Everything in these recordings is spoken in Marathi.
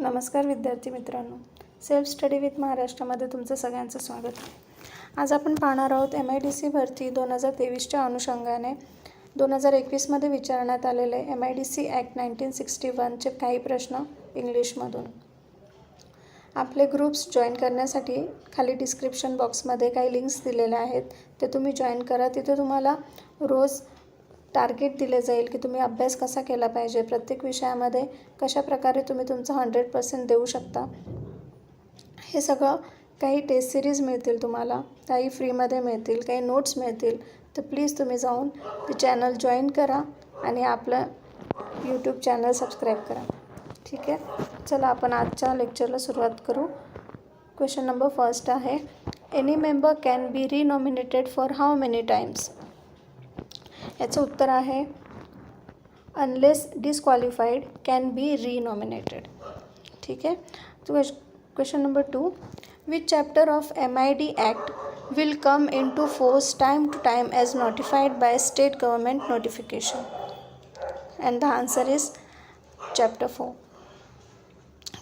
नमस्कार विद्यार्थी मित्रांनो. सेल्फ स्टडी विथ महाराष्ट्रामध्ये तुमचं सगळ्यांचं स्वागत आहे. आज आपण पाहणार आहोत एम आय डी सी भरती दोन हजार तेवीसच्या अनुषंगाने. दोन हजार एकवीसमध्ये विचारण्यात आलेले M I D C act nineteen sixty वनचे काही प्रश्न इंग्लिशमधून. आपले ग्रुप्स जॉईन करण्यासाठी खाली डिस्क्रिप्शन बॉक्समध्ये काही लिंक्स दिलेल्या आहेत. ते तुम्ही जॉईन करा. तिथे तुम्हाला रोज टार्गेट दिले जाईल की तुम्ही अभ्यास कसा केला पाहिजे? प्रत्येक विषयामध्ये कशा प्रकारे तुम्ही तुमचं हंड्रेड पर्सेंट देऊ शकता? हे सगळं काही टेस्ट सिरीज मिळतील तुम्हाला काही फ्रीमध्ये मिळतील काही नोट्स मिळतील. तर प्लीज तुम्ही जाऊन ते चॅनल जॉईन करा आणि आपलं यूट्यूब चॅनल सबस्क्राईब करा. ठीक आहे? चला आपण आजच्या लेक्चरला सुरुवात करू. क्वेश्चन नंबर फर्स्ट आहे any member can be renominated for how many times याचं उत्तर आहे unless disqualified can be renominated ठीक आहे? तो question number two which chapter of M I D act will come into force time to time as notified by state government notification and the answer is chapter four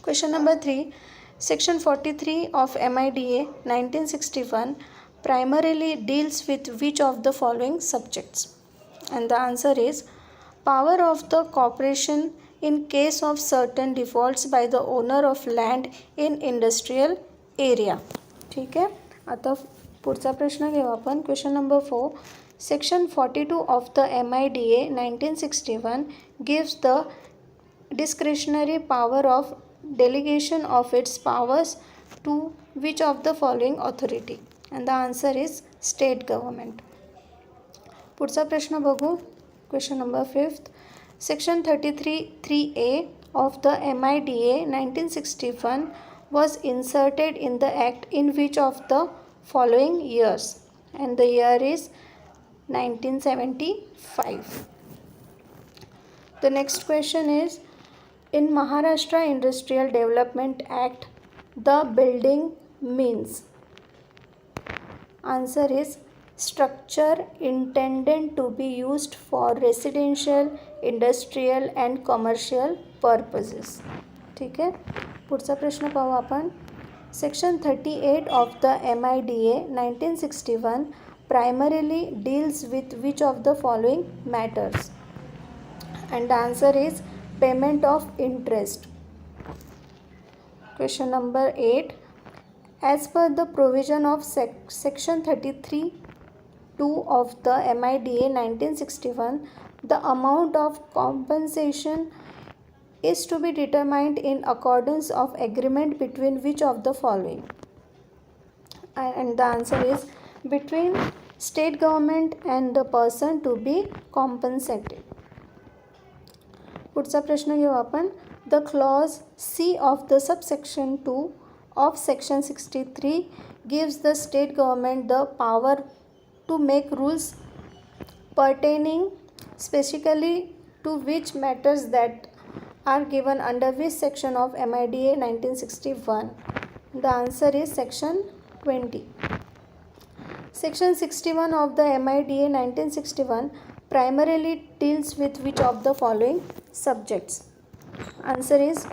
Question number 3 Section 43 of MIDA 1961 primarily deals with which of the following subjects? And the answer is power of the corporation in case of certain defaults by the owner of land in industrial area. ठीक आहे आता पुढचा प्रश्न घेऊ आपण question number four section forty two of the M I D A nineteen sixty one gives the discretionary power of delegation of its powers to which of the following authority and the answer is state government पुढचा प्रश्न बघू question number fifth section thirty three three A of the M I D A nineteen sixty one was inserted in the act in which of the following years and the year is nineteen seventy five The next question is In Maharashtra Industrial Development Act, the building means. Answer is structure intended to be used for residential, industrial and commercial purposes. ठीक आहे पुढचा प्रश्न पाहू आपण section thirty eight of the M I D A nineteen sixty one primarily deals with which of the following matters and the answer is payment of interest question number 8 as per the provision of sec- section 33 2 of the MIDA 1961 the amount of compensation is to be determined in accordance of agreement between which of the following and and the answer is between state government and the person to be compensated पुढचा प्रश्न घेऊ आपण the clause C of the subsection two of section sixty three gives the state government the power To make rules pertaining specifically to which matters that are given under which section of M I D A nineteen sixty one the answer is section twenty section sixty one of the M I D A nineteen sixty one primarily deals with which of the following subjects answer is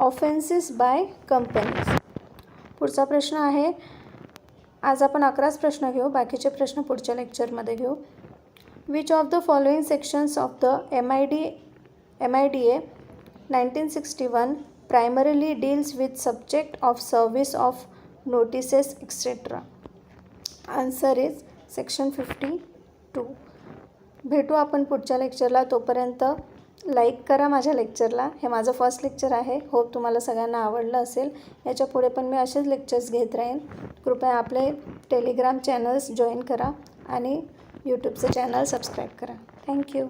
offences by companies पुढचा प्रश्न आहे आज आपण अकराच प्रश्न घेऊ बाकीचे प्रश्न पुढच्या लेक्चरमध्ये घेऊ. Which of the following sections of the M I D M I D A nineteen sixty one primarily deals with subject of service of notices etcetera answer is section fifty two भेटू आपण पुढच्या लेक्चरला तोपर्यंत. लाईक करा माझ्या लेक्चरला. हे माझं फर्स्ट लेक्चर आहे. होप तुम्हाला सगळ्यांना आवडलं असेल. याच्यापुढे पण मी असेच लेक्चर्स घेत राहीन. कृपया आपले टेलिग्राम चॅनल्स जॉईन करा आणि यूट्यूबचं चॅनल सबस्क्राईब करा. Thank you